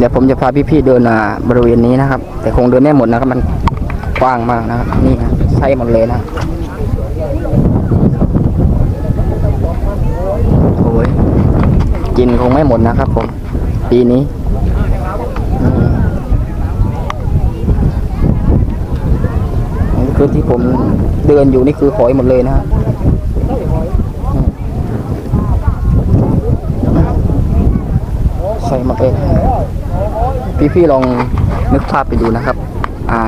เดี๋ยวผมจะพาพี่ๆเดินอ่าบริเวณนี้นะครับ แต่คงเดินไม่หมดนะครับ มันกว้างมากนะครับ นี่นะใช่หมดเลยนะโอ้ยกินคงไม่หมดนะครับ ผม ปีนี้นี่คือที่ผมเดินอยู่นี่คือหอยหมดเลยนะครับใช่หมดเลยน พี่ๆลองนึกภาพไปดูนะครับ อ่า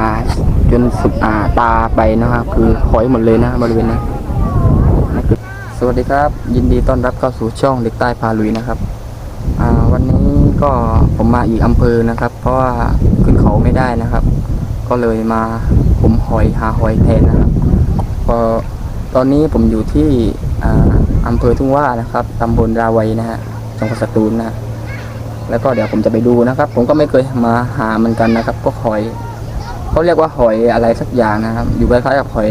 จนสุดอ่าตาไปนะครับ คือหอยหมดเลยนะบริเวณนี้สวัสดีครับ ยินดีต้อนรับเข้าสู่ช่องเด็กใต้พาลุยนะครับ อ่าวันนี้ก็ผมมาอีกอำเภอนะครับ เพราะว่าขึ้นเขาไม่ได้นะครับ ก็เลยมาผมหอยหาหอยแทนนะครับพอตอนนี้ผมอยู่ที่อ่าอำเภอทุ่งว่านะครับตำบลราวัยนะฮะจังหวัดสตูลนะ แล้วก็เดี๋ยวผมจะไปดูนะครับ ผมก็ไม่เคยมาหาเหมือนกันนะครับพวกหอยเขาเรียกว่าหอยอะไรสักอย่างนะครับ อยู่คล้ายๆกับหอย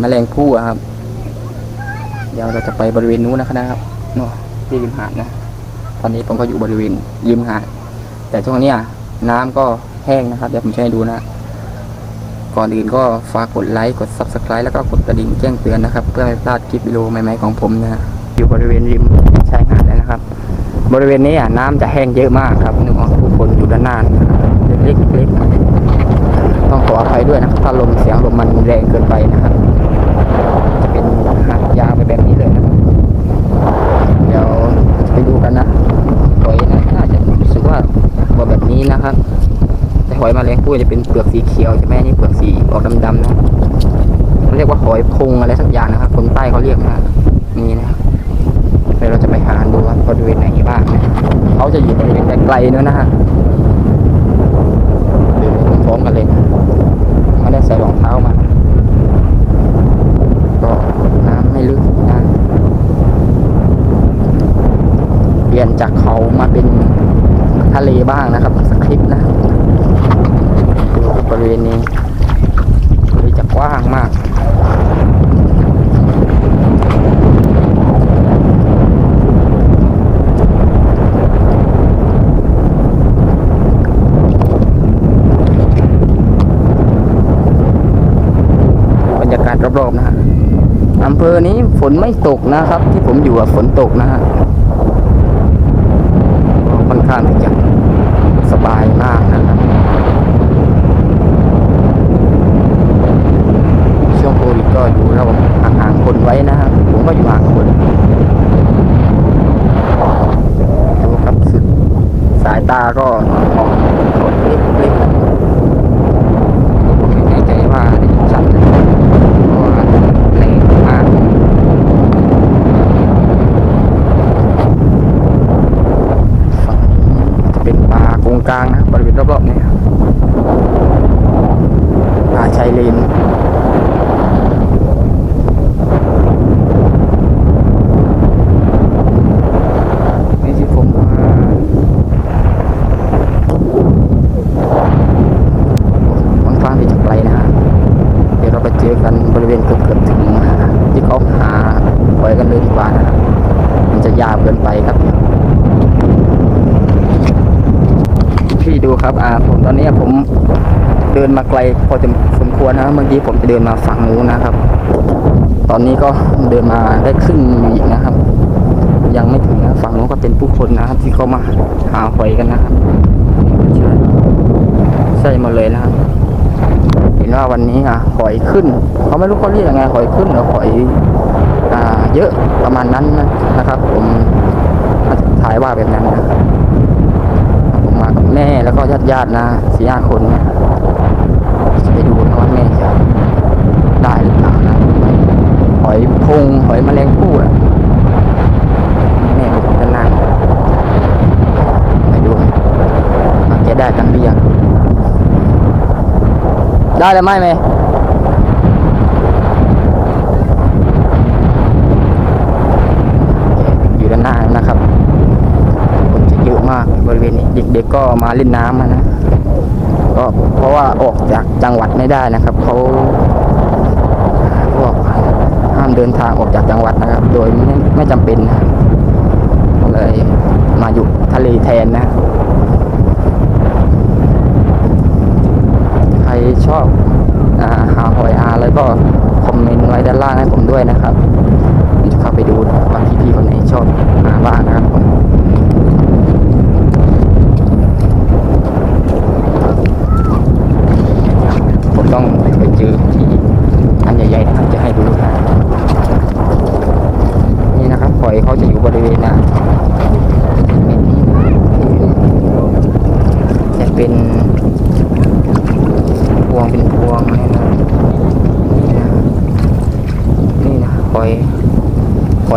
แมลงภู่ครับ เดี๋ยวเราจะไปบริเวณนู้นนะครับนู่นที่ริมหาดนะ ตอนนี้ผมก็อยู่บริเวณริมหาด แต่ช่วงนี้น้ำก็แห้งนะครับ เดี๋ยวผมจะให้ดูนะ ก่อนอื่นก็ฝากกดไลค์ กด subscribe แล้วก็กดกระดิ่งแจ้งเตือนนะครับ เพื่อไม่พลาดคลิปวิดีโอใหม่ๆของผมนะฮะอยู่บริเวณริมชายหาดแล้วนะครับ บริเวณนี้อะน้ำจะแห้งเยอะมากครับนึกออกผู้คนอยู่ด้านหน้าเล็กเล็กๆต้องขออภัยด้วยนะถ้าลมเสียงลมมันแรงเกินไปนะครับจะเป็นหาดยาวไปแบบนี้เลยนะเดี๋ยวไปดูกันนะหอยนะน่าจะรู้สึกว่าว่าแบบนี้นะครับ แต่หอยมาแรงพูจะเป็นเปลือกสีเขียวใช่ไหมนี่เปลือกสีออกดำๆนะเขาเรียกว่าหอยพงอะไรสักอย่างนะครับคนใต้เขาเรียกนะนี่นะครับ เดี๋ยวเราจะไปหาดูว่าบริเวณไหนบ้างนะเขาจะอยู่บริเวณไกลๆนู้นนะฮะเดินพร้อมกันเลยนะไม่ได้ใส่รองเท้ามาก็น้ำไม่ลึกนะเปลี่ยนจากเขามาเป็นทะเลบ้างนะครับสคลิปนะดูบริเวณนี้บริจะกว้างมาก บรรยากาศรอบๆนะฮะอำเภอนี้ฝนไม่ตกนะครับ ที่ผมอยู่อะฝนตกนะฮะค่อนข้างที่จะสบายมากนะครับช่วงโควิดก็อยู่เราห่างๆคนไว้นะครับผมก็อยู่ห่างคนดูครับสุดสายตาก็มองเล็กๆนะผมไม่แน่ใจว่าได้ยินชัดไหมเพราะว่าแรงมากฝั่งนี้จะ เป็นป่ากงกลางนะบริเวณรอบๆนี้ครับป่าชายเลนนี่ที่ผมมาค่อนข้าที่จะไกลนะฮะเดี๋ยวเราไปเจอกันบริเวณเกือบถึงที่เขาหาปล่อยกันเลยดีกว่านะครับมันจะยาวเกินไปครับ พี่ ดูครับ อ่า ผมตอนนี้ผมเดินมาไกลพอจะสมควรนะเมื่อกี้ผมจะเดินมาฝั่งนู้นนะครับ ตอนนี้ก็เดินมาได้ครึ่งอีกนะครับ ยังไม่ถึงนะฝั่งนู้นก็เป็นผู้คนนะครับ ที่เขามาหาหอยกันนะครับใช่มดเลยนะครับเห็นว่าวันนี้อะหอยขึ้นเขาไม่รู้เขาเรียกยังไงหอยขึ้นหรือหอยอ่าเยอะประมาณนั้นนะครับ ผมถ่ายว่าแบบนั้นนะผม มากแม่แล้วก็ญาติญาตินะสี่ห้าคนเนี่ยจะไปดูนะว่าแม่จะได้หรือเปล่านะหอยพงหอยแมลงภู่อะแม่ผมจะนั่งไปดูว่าแกได้กันหรือยังได้หรือไหมแม่ เด็กๆก็มาเล่นน้ำนะก็เพราะว่าออกจากจังหวัดไม่ได้นะครับเขาบอกห้ามเดินทางออกจากจังหวัดนะครับ โดยไม่ไม่จำเป็นนะก็เลยมาอยู่ทะเลแทนนะ ใครชอบอาหาหอยอาแล้วก็คอมเมนต์ไว้ด้านล่างให้ผมด้วยนะครับผมจะเข้าไปดูว่าพี่ๆคนไหนชอบอาบ้างนะครับผม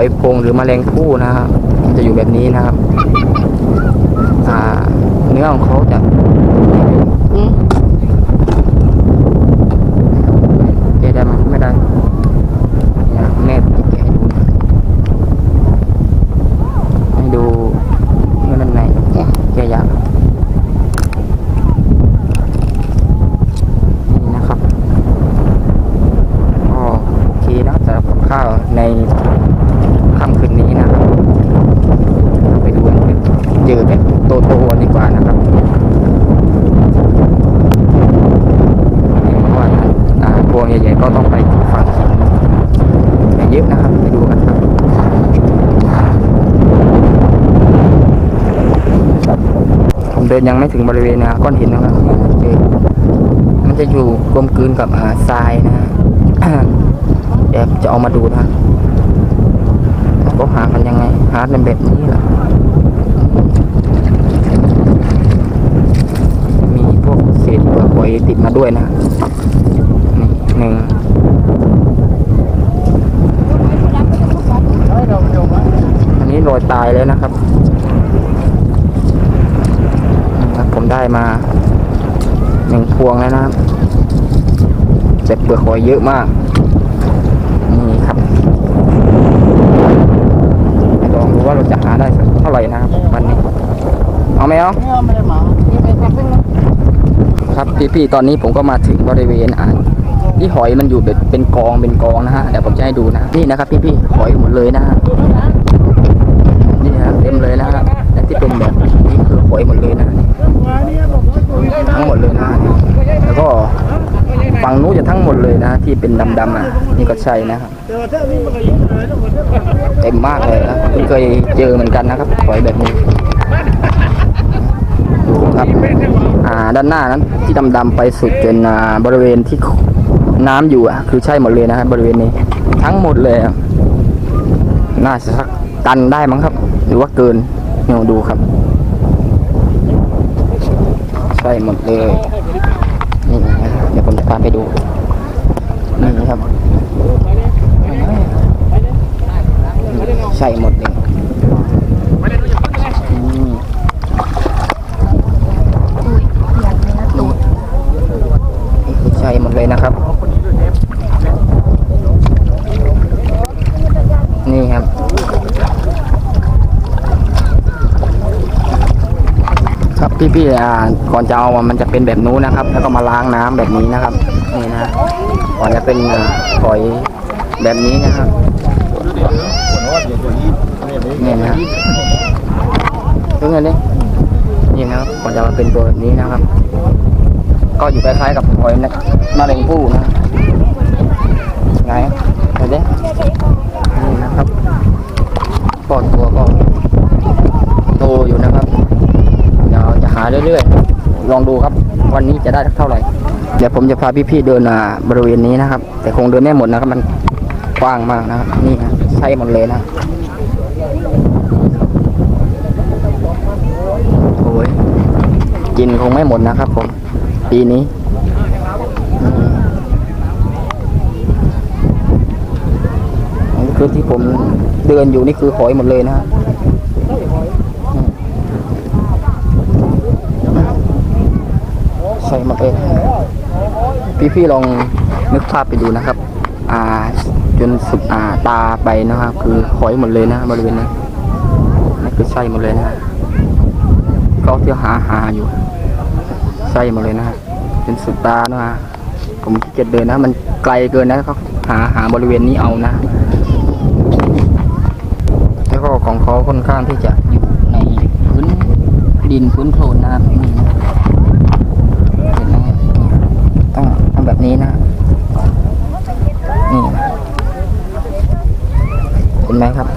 อยพงหรือแมลงผู้นะครับมันจะอยู่แบบนี้นะครับอ่าเนื้อของเขาจะอืมแกะได้ไหมไม่ได้นี่นะแม่แกะให้ดูให้ดูเนื้อด้านในเนี่ยแกะยากนี่นะครับก็โอเคนะสำหรับกับข้าวในค่ำคืนนี้นะครับ ไปดูกันเจอแบบโตๆดีกว่านะครับเพราะว่าอ่าพวงใหญ่ๆก็ต้องไปฝั่งหินอย่างเยอะนะครับ ไปดูกันครับ ผมเดินยังไม่ถึงบริเวณนะก้อนหินนะครับเจอมันจะอยู่กลมกลืนกับทรายนะเดี๋ยวจะเอามาดูนะก็หากันยังไง หาเป็นแบบนี้แหละมีพวกเศษเปลือกหอยติดมาด้วยนะนี่หนึ่งอันนี้โรยตายแล้วนะครับ ผมได้มาหนึ่งพวงแล้วนะครับเศษเปลือกหอยเยอะมากนี่ครับลองดูว่าเราจะหาได้สักเท่าไหร่นะครับวันนี้ เอาไหมเอาครับพี่ๆตอนนี้ผมก็มาถึงบริเวณอ่านที่หอยมันอยู่เป็นเป็นกองเป็นกองนะฮะเดี๋ยวผมจะให้ดูนะนี่นะครับ พี่ๆหอยหมดเลยนะฮะนี่นะเต็มเลยนะฮะและที่เป็นแบบนี้คือหอยหมดเลยนะ ทั้งหมดเลยนะ แล้วก็ฝั่งนู้นจะทั้งหมดเลยนะ ที่เป็นดำๆอะนี่ก็ใช่นะครับเต็มมากเลยนะเพิ่งเคยเจอเหมือนกันนะครับหอยแบบนี้ครับอ่าด้านหน้านั้นที่ดำๆไปสุดจนอ่าบริเวณที่น้ำอยู่อะคือใช่หมดเลยนะครับบริเวณนี้ ทั้งหมดเลยน่าจะสักตันได้มั้งครับ หรือว่าเกินเนี่ยดูครับ ใช่หมดเลย นี่นะครับเดี๋ยวผมจะพาไปดู นี่ครับ ใช่หมดเลยอืม ใช่หมดเลยนะครับ นี่ครับ ครับ พี่อ่าก่อนจะเอามันจะเป็นแบบนู้นนะครับ แล้วก็มาล้างน้ำแบบนี้นะครับนี่นะก่อนจะเป็นหอยแบบนี้นะครับนี่นะดูเงินดินี่นะครับก่อนจะมาเป็นตัวแบบนี้นะครับ ก็อยู่คล้ายๆกับหอยนะมะเร็งผู้นะไงเห็นดินี่นะครับปอดตัวก็โตอยู่นะครับ เดี๋ยวจะหา เรื่อยๆ ลองดูครับ วันนี้จะได้เท่าไหร่ เดี๋ยวผมจะพาพี่ๆเดินอ่าบริเวณนี้นะครับ แต่คงเดินไม่หมดนะครับ มันกว้างมากนะครับ นี่ครับใช่หมดเลยนะโอ้ยกินคงไม่หมดนะครับ ผม ปีนี้นี่คือที่ผมเดินอยู่นี่คือหอยหมดเลยนะฮะอื ใส่หมดเลยพี่ๆลองนึกภาพไปดูนะครับ อ่า จนสุดอ่าตาไปนะครับ คือหอยหมดเลยนะบริเวณนี้นี่คือใช่หมดเลยนะฮะก็เที่ยวหาหาอยู่ใช่หมดเลยนะฮะเป็นสุดตานะฮะผมเกียจเดินนะ มันไกลเกินนะก็หาหาบริเวณนี้เอานะแล้วก็ของเขาค่อนข้างที่จะอยู่ในพื้นดินพื้นโคลนนะครับนี่นะเห็นไหมฮะนี่ ต้องต้องแบบนี้นะนี่นะเห็นไหมครับ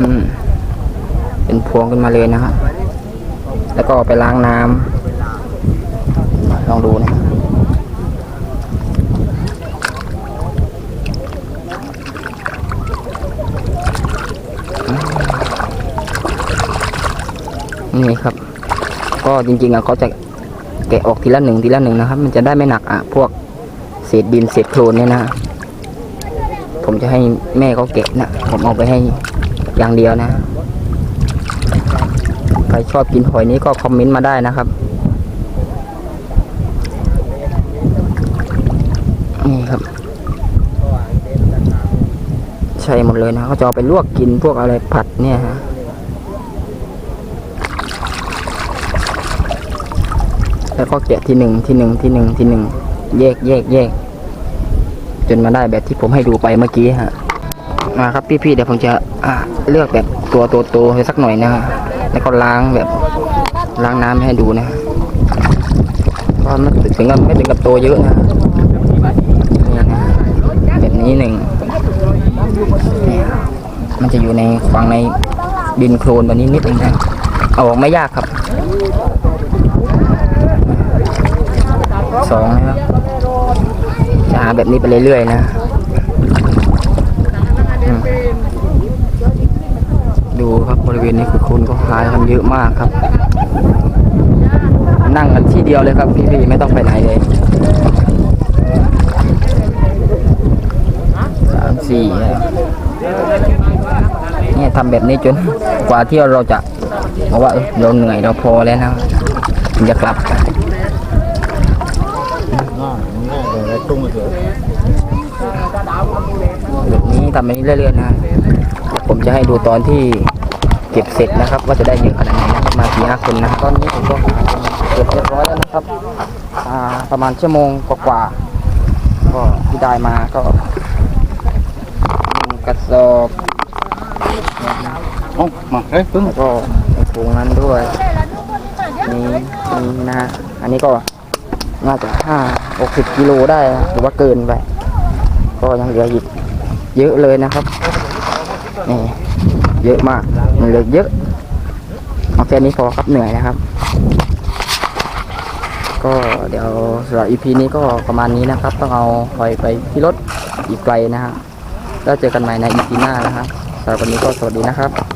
อืม เป็นพวงขึ้นมาเลยนะครับแล้วก็ไปล้างน้ำลองดูนะครับนี่ครับ ก็จริงๆอะเขาจะ แกะออกทีละหนึ่งทีละหนึ่งนะครับ มันจะได้ไม่หนักอะพวกเศษดินเศษโคลนเนี่ยนะ ผมจะให้แม่เขาเก็บนะผมเอาไปให้อย่างเดียวนะใครชอบกินหอยนี้ก็คอมเมนต์มาได้นะครับนี่ครับใช่หมดเลยนะเขาจะเอาไปลวกกินพวกอะไรผัดเนี่ยฮะ แล้วก็แกะที่หนึ่งที่หนึ่งที่หนึ่งที่หนึ่งแยกแยกแยก จนมาได้แบบที่ผมให้ดูไปเมื่อกี้ฮะมาครับพี่ๆเดี๋ยวผมจะอ่าเลือกแบบตัวโตๆให้สักหน่อยนะฮะแล้วก็ล้างแบบล้างน้ำให้ดูนะก็ไม่ถึงกับไม่ถึงกับโตเยอะนะนี่นะแบบนี้หนึ่งมันจะอยู่ในฝังในดินโคลนแบบนี้นิดนึงนะเอาออกไม่ยากครับ สองนะครับจะหาแบบนี้ไปเรื่อยๆนะดูครับบริเวณนี้คือคนก็หายกันเยอะมากครับ นั่งกันที่เดียวเลยครับพี่ๆไม่ต้องไปไหนเลยสามสี่เนี่ยทำแบบนี้จนกว่าที่เราจะบอกว่าเออเราเหนื่อยเราพอแล้วนะจะกลับ แบบนี้ ทำแบบนี้เรื่อยๆนะผมจะให้ดูตอนที่เก็บเสร็จนะครับ ว่าจะได้เยอะขนาดไหนนะครับมาสี่ห้าคนนะตอนนี้ผมก็เก็บเรียบร้อยแล้วนะครับประมาณชั่วโมงกว่าๆก็ที่ได้มาก็กระสอบโอ้มาเฮ้ยปึ้งก็ถุงนั้นด้วยนี่นี่นะฮะอันนี้ก็น่าจะห้าหกสิบกิโลได้หรือว่าเกินไป ก็ยังเหลืออีก เยอะเลยนะครับนี่เยอะมากมันเหลือเยอะเอาแค่นี้พอครับเหนื่อยนะครับ ก็เดี๋ยวสำหรับ EP นี้ก็ประมาณนี้นะครับ ต้องเอาหอยไปที่รถอีกไกลนะฮะแล้วเจอกันใหม่ใน EP หน้านะครับสำหรับวันนี้ก็สวัสดีนะครับ